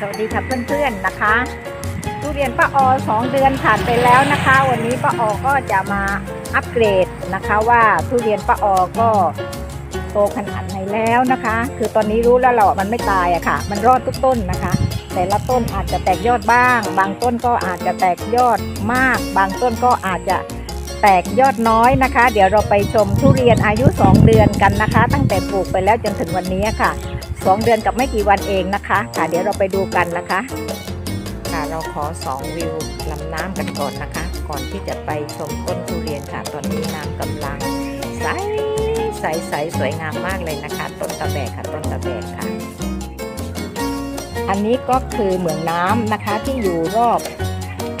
สวัสดีค่ะเพื่อนๆนะคะทุเรียนป้าออสองเดือนผ่านไปแล้วนะคะ วันนี้ป้าออก็จะมาอัปเกรดนะคะ ว่าทุเรียนป้าออก็โตขนาดไหนแล้วนะคะ คือตอนนี้รู้แล้วเรามันไม่ตายอะค่ะ มันรอดทุกต้นนะคะ แต่ละต้นอาจจะแตกยอดบ้าง บางต้นก็อาจจะแตกยอดมาก บางต้นก็อาจจะแตกยอดน้อยนะคะ เดี๋ยวเราไปชมทุเรียนอายุ 2 เดือนกันนะคะ ตั้งแต่ปลูกไปแล้วจนถึงวันนี้ค่ะ สองเดือนกับไม่กี่วันเองนะคะค่ะเดี๋ยวเราไปดูกันนะคะค่ะเราขอสองวิวลำน้ำกันก่อนนะคะ ก่อนที่จะไปชมต้นทุเรียนค่ะ ตอนนี้น้ำกำลังใสใสใสสวยงามมากเลยนะคะ ต้นตะแบกค่ะต้นตะแบกค่ะ อันนี้ก็คือเหมืองน้ำนะคะที่อยู่รอบ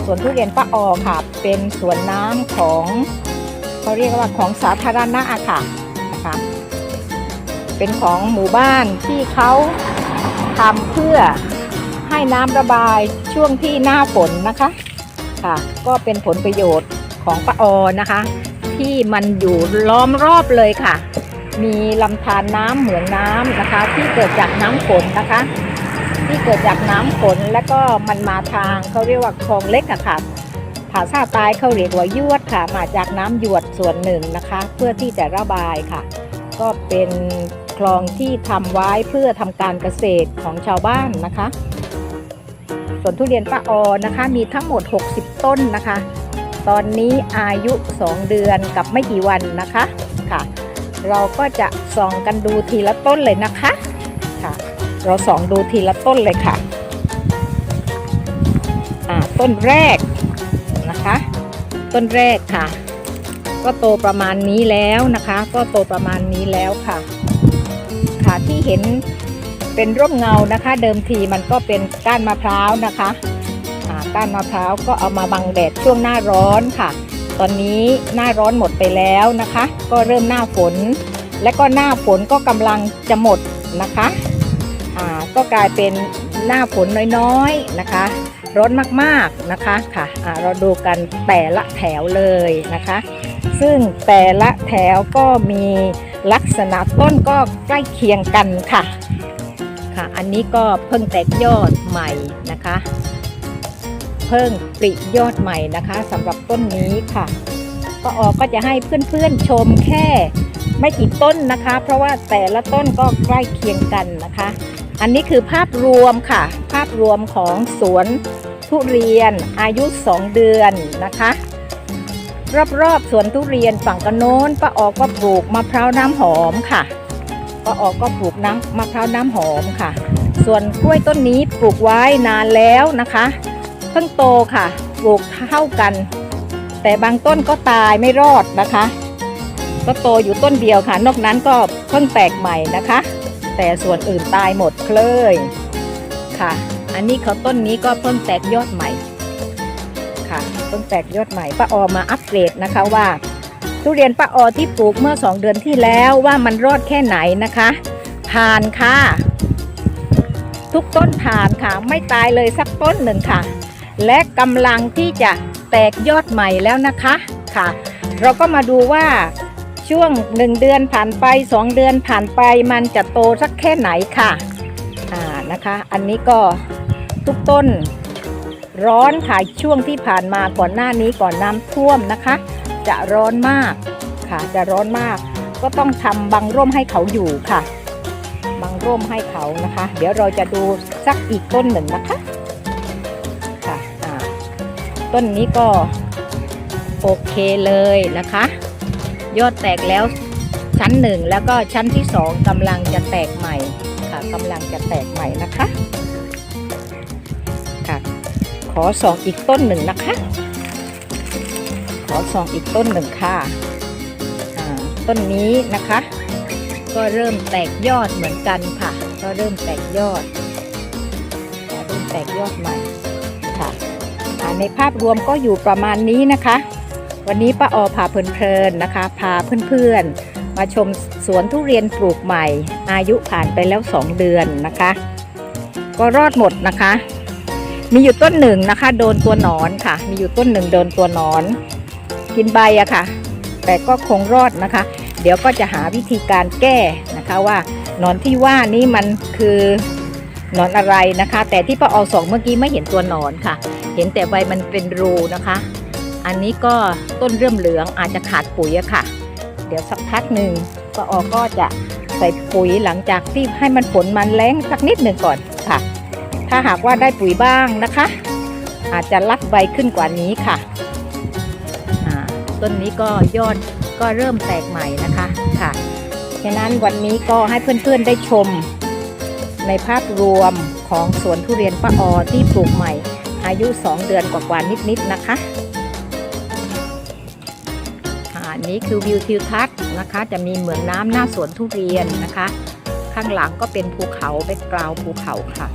สวนทุเรียนป้าออค่ะ เป็นสวนน้ำของเขาเรียกว่าของสาธารณะค่ะนะคะ เป็นของหมู่บ้านที่เขาทำเพื่อให้น้ำระบายช่วงที่หน้าฝนนะคะค่ะ ก็เป็นผลประโยชน์ของป้าออนะคะ ที่มันอยู่ล้อมรอบเลยค่ะ มีลำธารน้ำเหมืองน้ำนะคะ ที่เกิดจากน้ำฝนนะคะ ที่เกิดจากน้ำฝนแล้วก็มันมาทางเขาเรียกว่าคลองเล็กอะค่ะภาษาใต้เขาเรียกว่ายวดค่ะ มาจากน้ำหยวดส่วนหนึ่งนะคะ เพื่อที่จะระบายค่ะ ก็เป็นคลองที่ทำไว้เพื่อทำการเกษตรของชาวบ้านนะคะส่วนทุเรียนป้าออนะคะ มีทั้งหมด 60 ต้นนะคะ ตอนนี้อายุ 2 เดือนกับไม่กี่วันนะคะค่ะ เราก็จะส่องกันดูทีละต้นเลยนะคะค่ะ เราส่องดูทีละต้นเลยค่ะต้นแรกนะคะ ต้นแรกค่ะ ก็โตประมาณนี้แล้วนะคะ ก็โตประมาณนี้แล้วค่ะ ค่ะที่เห็นเป็นร่มเงานะคะ เดิมทีมันก็เป็นก้านมะพร้าวนะคะอ่าก้านมะพร้าวก็เอามาบังแดดช่วงหน้าร้อนค่ะ ตอนนี้หน้าร้อนหมดไปแล้วนะคะ ก็เริ่มหน้าฝน และก็หน้าฝนก็กำลังจะหมดนะคะอ่าก็กลายเป็นหน้าฝนน้อยๆนะคะ ร้อนมากๆนะคะค่ะเราดูกันแต่ละแถวเลยนะคะ ซึ่งแต่ละแถวก็มีลักษณะต้นก็ใกล้เคียงกันค่ะ ค่ะ อันนี้ก็เพิ่งแตกยอดใหม่นะคะ เพิ่งปริยอดใหม่นะคะสำหรับต้นนี้ค่ะ ก็ออกก็จะให้เพื่อนๆชมแค่ไม่กี่ต้นนะคะ เพราะว่าแต่ละต้นก็ใกล้เคียงกันนะคะ อันนี้คือภาพรวมค่ะ ภาพรวมของสวนทุเรียนอายุ 2 เดือนนะคะ รอบๆสวนทุเรียนฝั่งกระโน้นป้าออกก็ปลูกมะพร้าวน้ำหอมค่ะป้าออกก็ปลูกน้ำมะพร้าวน้ำหอมค่ะ ส่วนกล้วยต้นนี้ปลูกไว้นานแล้วนะคะ เพิ่งโตค่ะ ปลูกเท่ากัน แต่บางต้นก็ตายไม่รอดนะคะ ก็โตอยู่ต้นเดียวค่ะ นอกนั้นก็เพิ่งแตกใหม่นะคะ แต่ส่วนอื่นตายหมดเลยค่ะ อันนี้เขาต้นนี้ก็เพิ่งแตกยอดใหม่ ค่ะเพิ่งแตกยอดใหม่ป้าออมาอัปเกรดนะคะว่า ทุเรียนป้าออที่ปลูกเมื่อ 2 เดือนที่แล้วว่ามันรอดแค่ไหนนะคะ ผ่านค่ะ ทุกต้นผ่านค่ะ ไม่ตายเลยสักต้นหนึ่งค่ะ และกำลังที่จะแตกยอดใหม่แล้วนะคะค่ะ เราก็มาดูว่าช่วง 1 เดือนผ่านไป 2 เดือนผ่านไปมันจะโตสักแค่ไหนค่ะอ่านะคะ อันนี้ก็ทุกต้น ร้อนค่ะช่วงที่ผ่านมาก่อนหน้านี้ก่อนน้ำท่วมนะคะ จะร้อนมากค่ะจะร้อนมาก ก็ต้องทำบังร่มให้เขาอยู่ค่ะ บังร่มให้เขานะคะ เดี๋ยวเราจะดูสักอีกต้นหนึ่งนะคะค่ะต้นนี้ก็โอเคเลยนะคะ ยอดแตกแล้วชั้นหนึ่งแล้วก็ชั้นที่สองกำลังจะแตกใหม่ค่ะกำลังจะแตกใหม่นะคะ อส่องอีกต้นหนึ่งนะคะ ขอส่องอีกต้นหนึ่งค่ะอ่าต้นนี้นะคะ ก็เริ่มแตกยอดเหมือนกันค่ะ ก็เริ่มแตกยอดเริ่มแตกยอดใหม่ค่ะอ่าในภาพรวมก็อยู่ประมาณนี้นะคะ วันนี้ป้าออพาเพลินๆนะคะ พาเพื่อนๆ มาชมสวนทุเรียนปลูกใหม่ อายุผ่านไปแล้ว 2 เดือนนะคะ ก็รอดหมดนะคะ มีอยู่ต้นหนึ่งนะคะ โดนตัวหนอนค่ะ มีอยู่ต้นหนึ่งโดนตัวหนอน กินใบอะค่ะ แต่ก็คงรอดนะคะ เดี๋ยวก็จะหาวิธีการแก้นะคะว่าหนอนที่ว่านี้มันคือหนอนอะไรนะคะ แต่ที่ป้าออสองเมื่อกี้ไม่เห็นตัวหนอนค่ะ เห็นแต่ใบมันเป็นรูนะคะ อันนี้ก็ต้นเริ่มเหลืองอาจจะขาดปุ๋ยอะค่ะ เดี๋ยวสักพักหนึ่งป้าออก็จะใส่ปุ๋ยหลังจากที่ให้มันฝนมันแรงสักนิดหนึ่งก่อน ถ้าหากว่าได้ปุ๋ยบ้างนะคะ อาจจะรัดใบขึ้นกว่านี้ค่ะต้นนี้ก็ยอดก็เริ่มแตกใหม่นะคะค่ะฉะนั้นวันนี้ก็ให้เพื่อนๆได้ชม ในภาพรวมของสวนทุเรียนป้าออที่ปลูกใหม่ อายุ 2 เดือนกว่าๆนิดๆนะคะอ่าอันนี้คือวิวทิวทัศน์นะคะ จะมีเหมืองน้ำหน้าสวนทุเรียนนะคะ ข้างหลังก็เป็นภูเขาแบ็กกราวภูเขาค่ะ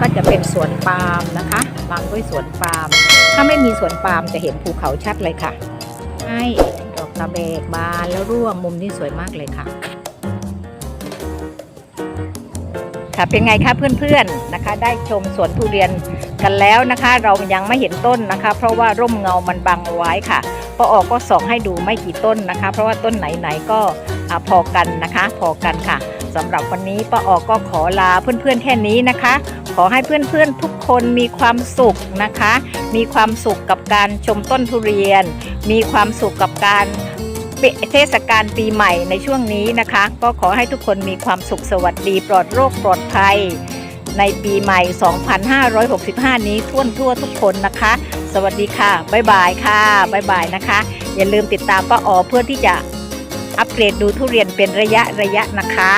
ก็จะเป็นสวนปาล์มนะคะบางด้วยสวนปาล์มถ้าไม่มีสวนปาล์มจะเห็นภูเขาชัดเลยค่ะ ให้ดอกตะเบกบานแล้วร่วงมุมนี้สวยมากเลยค่ะ ค่ะเป็นไงคะเพื่อนๆนะคะ ได้ชมสวนทุเรียนกันแล้วนะคะ เรายังไม่เห็นต้นนะคะ เพราะว่าร่มเงามันบังไว้ค่ะพอออกก็ส่องให้ดูไม่กี่ต้นนะคะ เพราะว่าต้นไหนๆก็พอกันนะคะ พอกันค่ะ สำหรับวันนี้ป้าออกก็ขอลาเพื่อนๆแค่นี้นะคะ ขอให้เพื่อนๆทุกคนมีความสุขนะคะ มีความสุขกับการชมต้นทุเรียน มีความสุขกับการเทศกาลปีใหม่ในช่วงนี้นะคะ ก็ขอให้ทุกคนมีความสุขสวัสดีปลอดโรคปลอดภัย ในปีใหม่ 2565 นี้ทั่วทั่วทุกคนนะคะ สวัสดีค่ะ บ๊ายบายค่ะ บ๊ายบายนะคะ อย่าลืมติดตามป้าอ๋อเพื่อที่จะ อัปเกรดดูทุเรียนเป็นระยะระยะนะคะ